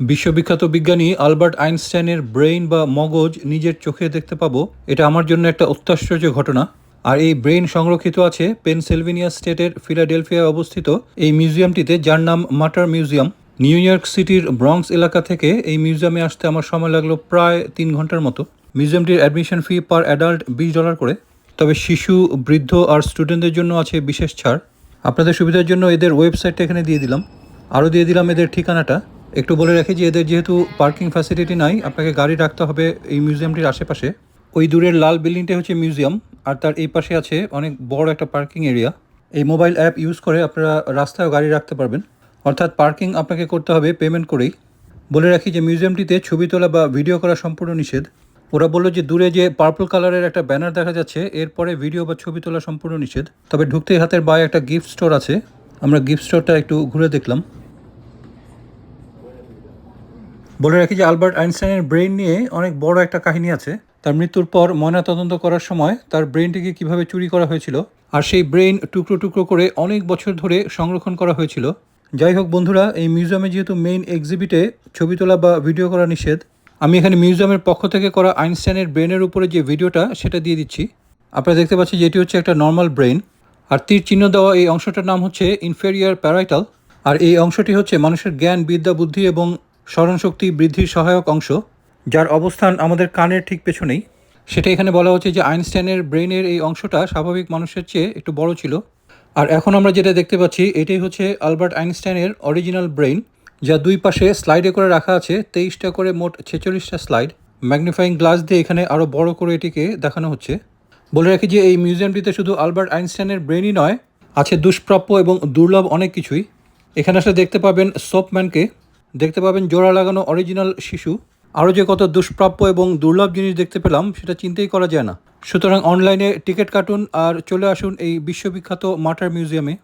বিশ্ববিখ্যাত বিজ্ঞানী আলবার্ট আইনস্টাইনের ব্রেইন বা মগজ নিজের চোখে দেখতে পাবো, এটা আমার জন্য একটা অত্যাশ্চর্য ঘটনা। আর এই ব্রেইন সংরক্ষিত আছে পেনসিলভেনিয়া স্টেটের ফিলাডেলফিয়ায় অবস্থিত এই মিউজিয়ামটিতে, যার নাম মাটার মিউজিয়াম। নিউ ইয়র্ক সিটির ব্রঙ্কস এলাকা থেকে এই মিউজিয়ামে আসতে আমার সময় লাগল প্রায় তিন ঘণ্টার মতো। মিউজিয়ামটির অ্যাডমিশন ফি পার অ্যাডাল্ট বিশ ডলার করে। তবে শিশু, বৃদ্ধ আর স্টুডেন্টদের জন্য আছে বিশেষ ছাড়। আপনাদের সুবিধার জন্য এদের ওয়েবসাইটটা এখানে দিয়ে দিলাম। আরও দিয়ে দিলাম এদের ঠিকানাটা। একটু বলে রাখি যে এদের যেহেতু পার্কিং ফ্যাসিলিটি নাই, আপনাকে গাড়ি রাখতে হবে এই মিউজিয়ামটির আশেপাশে। ওই দূরের লাল বিল্ডিংটা হচ্ছে মিউজিয়াম আর তার এই পাশে আছে অনেক বড় একটা পার্কিং এরিয়া এই মোবাইল অ্যাপ ইউজ করে আপনারা রাস্তায় গাড়ি রাখতে পারবেন। অর্থাৎ পার্কিং আপনাকে করতে হবে পেমেন্ট করেই। বলে রাখি যে মিউজিয়ামটিতে ছবি তোলা বা ভিডিও করা সম্পূর্ণ নিষেধ। ওরা বলল যে দূরে যে পার্পল কালারের একটা ব্যানার দেখা যাচ্ছে, এরপরে ভিডিও বা ছবি তোলা সম্পূর্ণ নিষেধ। তবে ঢুকতেই হাতের বায়ে একটা গিফট স্টোর আছে। আমরা গিফট স্টোরটা একটু ঘুরে দেখলাম। বলে রাখি যে আলবার্ট আইনস্টাইনের ব্রেন নিয়ে অনেক বড় একটা কাহিনী আছে। তার মৃত্যুর পর ময়নাতদন্ত করার সময় তার ব্রেনটিকে কীভাবে চুরি করা হয়েছিল আর সেই ব্রেন টুকরো টুকরো করে অনেক বছর ধরে সংরক্ষণ করা হয়েছিল। যাই হোক বন্ধুরা, এই মিউজিয়ামে যেহেতু মেইন এক্সিবিটে ছবি তোলা বা ভিডিও করা নিষেধ, আমি এখানে মিউজিয়ামের পক্ষ থেকে করা আইনস্টাইনের ব্রেনের উপরে যে ভিডিওটা, সেটা দিয়ে দিচ্ছি। আপনারা দেখতে পাচ্ছেন যে এটি হচ্ছে একটা নর্মাল ব্রেন আর তীর চিহ্ন দেওয়া এই অংশটার নাম হচ্ছে ইনফেরিয়ার প্যারাইটাল আর এই অংশটি হচ্ছে মানুষের জ্ঞান, বিদ্যা, বুদ্ধি এবং স্মরণশক্তি বৃদ্ধির সহায়ক অংশ। যার অবস্থান আমাদের কানের ঠিক পেছনেই। সেটা এখানে বলা হচ্ছে যে আইনস্টাইনের ব্রেনের এই অংশটা স্বাভাবিক মানুষের চেয়ে একটু বড় ছিল। আর এখন আমরা যেটা দেখতে পাচ্ছি এটাই হচ্ছে আলবার্ট আইনস্টাইনের অরিজিনাল ব্রেইন যা দুই পাশে স্লাইডে করে রাখা আছে তেইশটা করে মোট ছেচল্লিশটা স্লাইড। ম্যাগনিফাইং গ্লাস দিয়ে এখানে আরও বড় করে এটিকে দেখানো হচ্ছে। বলে রাখি যে এই মিউজিয়ামটিতে শুধু আলবার্ট আইনস্টাইনের ব্রেনই নয় আছে দুষ্প্রাপ্য এবং দুর্লভ অনেক কিছুই। এখানে আসলে দেখতে পাবেন সোপম্যানকে দেখতে পাবেন জোড়া লাগানো অরিজিনাল শিশু। আরও যে কত দুষ্প্রাপ্য এবং দুর্লভ জিনিস দেখতে পেলাম, সেটা চিন্তাই করা যায় না। সুতরাং অনলাইনে টিকিট কাটুন আর চলে আসুন এই বিশ্ববিখ্যাত মাটার মিউজিয়ামে।